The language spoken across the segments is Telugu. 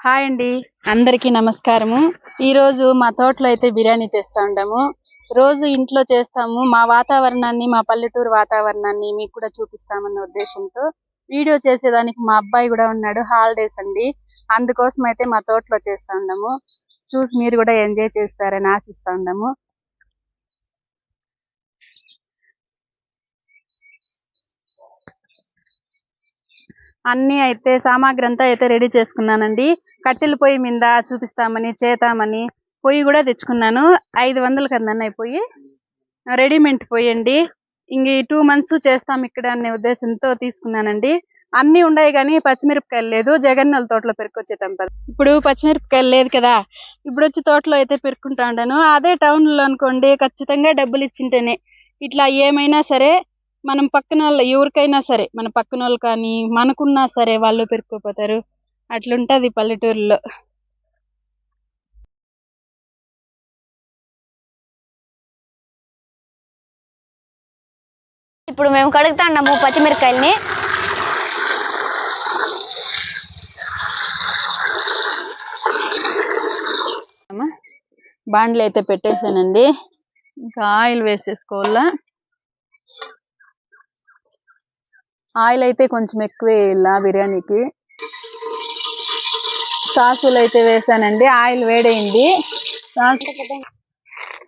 హాయ్ అండి. అందరికీ నమస్కారము. ఈ రోజు మా తోటలో అయితే బిర్యానీ చేస్తూ ఉంటాము రోజు ఇంట్లో చేస్తాము. మా వాతావరణాన్ని మా పల్లెటూరు వాతావరణాన్ని మీకు కూడా చూపిస్తామన్న ఉద్దేశంతో వీడియో చేసేదానికి మా అబ్బాయి కూడా ఉన్నాడు. హాలిడేస్ అండి. అందుకోసం అయితే మా తోటలో చేస్తూ ఉన్నాము చూసి మీరు కూడా ఎంజాయ్ చేస్తారని ఆశిస్తూ ఉన్నాము అన్ని అయితే సామాగ్రి అంతా అయితే రెడీ చేసుకున్నానండి. కట్టెల పొయ్యి మీద చూపిస్తామని చేతామని పొయ్యి కూడా తెచ్చుకున్నాను. ఐదు వందలు కదండి అయిపోయి రెడీమేడ్ పొయ్యి అండి. ఇంక ఈ టూ మంత్స్ చేస్తాం ఇక్కడ అనే ఉద్దేశంతో తీసుకున్నానండి. అన్ని ఉన్నాయి కానీ పచ్చిమిరపకాయలు లేదు. జగన్ తోటలో పెరుకొచ్చేతాం కదా ఇప్పుడు పచ్చిమిరపకాయలు లేదు కదా. ఇప్పుడు వచ్చి తోటలో అయితే పెరుక్కుంటా ఉంటాను అదే టౌన్లో అనుకోండి ఖచ్చితంగా డబ్బులు ఇచ్చింటేనే. ఇట్లా ఏమైనా సరే మనం పక్కన వాళ్ళ ఎవరికైనా సరే మన పక్కన వాళ్ళు కానీ మనకున్నా సరే వాళ్ళు పెరుక్కోపోతారు అట్లుంటది పల్లెటూరులో. ఇప్పుడు మేము కడుగుతాండాము పచ్చిమిరకాయల్ని బాండ్లు అయితే పెట్టేశానండి ఇంకా ఆయిల్ వేసేసుకోవాలా? ఆయిల్ అయితే కొంచెం ఎక్కువ వేయాల బిర్యానీకి? సాసులు అయితే వేసానండి ఆయిల్ వేడైంది.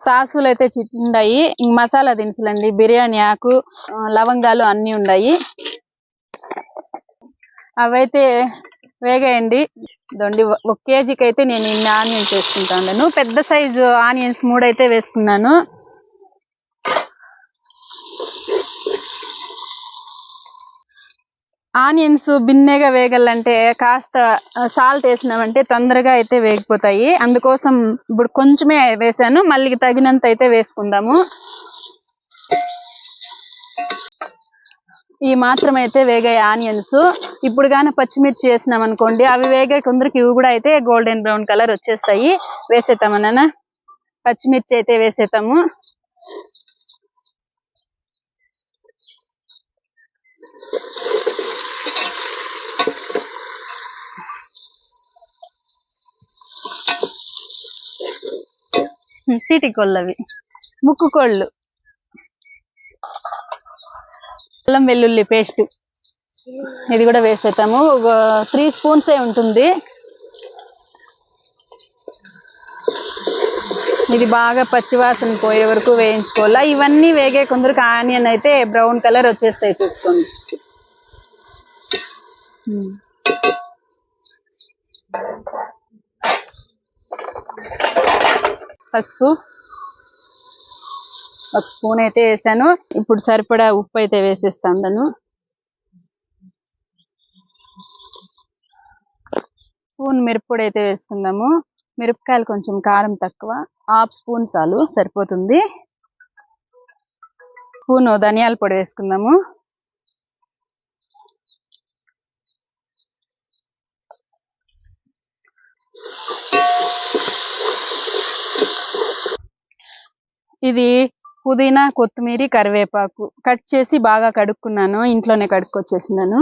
సాసులు అయితే ఉన్నాయి మసాలా దినుసులండి బిర్యానీ ఆకు లవంగాలు అన్నీ ఉన్నాయి అవైతే వేగాయండి. దొండి ఒక కేజీకి అయితే నేను ఇన్ని ఆనియన్స్ వేసుకుంటాను పెద్ద సైజు ఆనియన్స్ మూడైతే వేసుకున్నాను. ఆనియన్స్ బిన్నెగా వేగాలంటే కాస్త సాల్ట్ వేసినామంటే తొందరగా అయితే వేగిపోతాయి. అందుకోసం ఇప్పుడు కొంచెమే వేసాను. మళ్ళీ తగినంత అయితే వేసుకుందాము. ఈ మాత్రం అయితే వేగాయి ఆనియన్స్. ఇప్పుడు కానీ పచ్చిమిర్చి వేసినాం అనుకోండి అవి వేగే కొందరికి ఇవి కూడా అయితే గోల్డెన్ బ్రౌన్ కలర్ వచ్చేస్తాయి. వేసేద్దామన్నా పచ్చిమిర్చి అయితే వేసేద్దాము. సీటి కోళ్ళు అవి ముక్కు కోళ్ళు అల్లం వెల్లుల్లి పేస్ట్. ఇది కూడా వేసేస్తాము ఒక త్రీ స్పూన్సే ఉంటుంది. ఇది బాగా పచ్చివాసన పోయే వరకు వేయించుకోవాలా. ఇవన్నీ వేగే కొందరికి ఆనియన్ అయితే బ్రౌన్ కలర్ వచ్చేస్తాయి చూసుకోండి. Hmm. పసుపు. ఒక స్పూన్ అయితే వేసాను. ఇప్పుడు సరిపడా ఉప్పు అయితే వేసేస్తాను స్పూన్ మిరప్పొడి అయితే వేసుకుందాము. మిరపకాయలు కొంచెం కారం తక్కువ. హాఫ్ స్పూన్ చాలు సరిపోతుంది. స్పూన్ ధనియాల పొడి వేసుకుందాము. ఇది పుదీనా కొత్తిమీర కరివేపాకు. కట్ చేసి బాగా కడుక్కున్నాను. ఇంట్లోనే కడుక్కొచ్చేసినాను.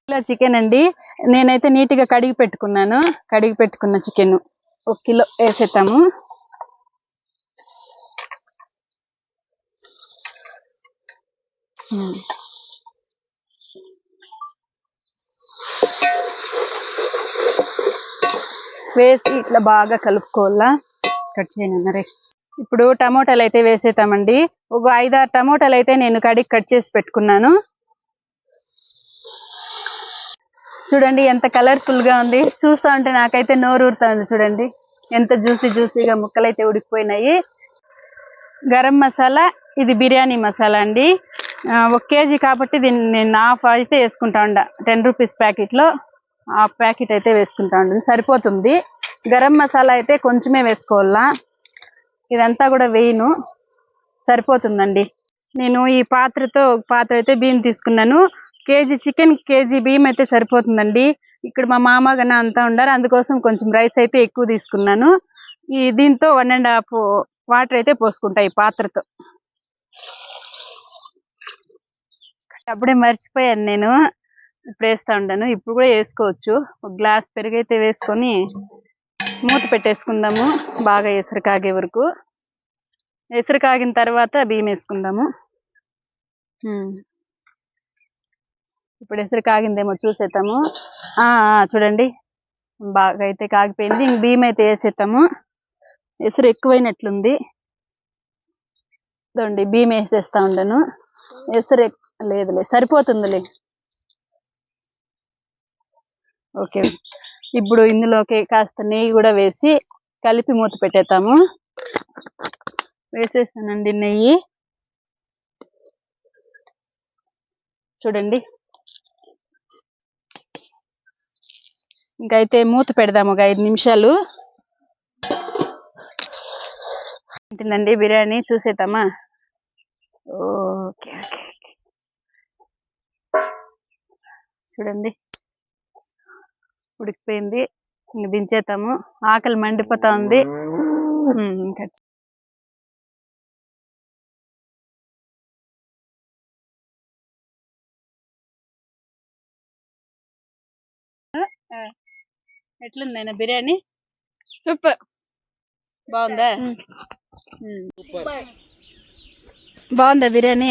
కిలో చికెన్ అండి. నేనైతే నీట్గా కడిగి పెట్టుకున్నాను. కడిగి పెట్టుకున్న చికెన్ ఒక కిలో వేసేద్దాము. ఉమ్. వేసి ఇట్లా బాగా కలుపుకోవాలా? కట్ చేయనన్నరే ఇప్పుడు టమోటాలు అయితే వేసేతామండి ఒక ఐదారు టమోటాలు అయితే నేను కడిగి కట్ చేసి పెట్టుకున్నాను. చూడండి ఎంత కలర్ఫుల్గా ఉంది. చూస్తా ఉంటే నాకైతే నోరు ఊరుతుంది చూడండి. ఎంత జ్యూసీ జ్యూసీగా ముక్కలు అయితే ఉడికిపోయినాయి. గరం మసాలా ఇది బిర్యానీ మసాలా అండి. ఒక కేజీ కాబట్టి దీన్ని నేను హాఫ్ అయితే వేసుకుంటా ఉండ. టెన్ రూపీస్ ప్యాకెట్లో. ఆ ప్యాకెట్ అయితే వేసుకుంటా ఉంటుంది సరిపోతుంది. గరం మసాలా అయితే కొంచెమే వేసుకోవాలా? ఇదంతా కూడా వేయను. సరిపోతుందండి. నేను ఈ పాత్రతో పాత్ర అయితే బియ్యం తీసుకున్నాను. కేజీ చికెన్ కేజీ బియ్యం అయితే సరిపోతుందండి. ఇక్కడ మా మామ గన అంతా ఉండారు. అందుకోసం కొంచెం రైస్ అయితే ఎక్కువ తీసుకున్నాను. ఈ దీంతో వన్ అండ్ హాఫ్ వాటర్ అయితే పోసుకుంటా ఈ పాత్రతో. అప్పుడే మర్చిపోయాను నేను. ఇప్పుడు వేస్తా ఉండాను ఇప్పుడు కూడా వేసుకోవచ్చు. ఒక గ్లాస్ పెరుగైతే వేసుకొని మూత పెట్టేసుకుందాము. బాగా ఎసరు కాగే వరకు. ఎసరు కాగిన తర్వాత బియ్యం వేసుకుందాము. ఇప్పుడు ఎసరు కాగిందేమో చూసేద్దాము. ఆ, ఆ, చూడండి. బాగా అయితే కాగిపోయింది. ఇంక బియ్యం అయితే వేసేద్దాము. ఎసరు ఎక్కువైనట్లుంది. చూడండి బియ్యం వేసేస్తా ఉండను ఎసరు లేదులే సరిపోతుందిలే. ఓకే. ఇప్పుడు ఇందులోకి కాస్త నెయ్యి కూడా వేసి కలిపి మూత పెట్టేస్తాము వేసేసానండి నెయ్యి. చూడండి. ఇంకైతే మూత పెడదాము ఒక ఐదు నిమిషాలు. ఉంటుందండి బిర్యానీ చూసేద్దామా? Okay okay. చూడండి. ఉడికిపోయింది. ఇంక దించేద్దాము. ఆకలి మండిపోతా ఉంది ఎట్లుంది నాయన బిర్యానీ? సూపర్. బాగుందా. బాగుందా బిర్యానీ?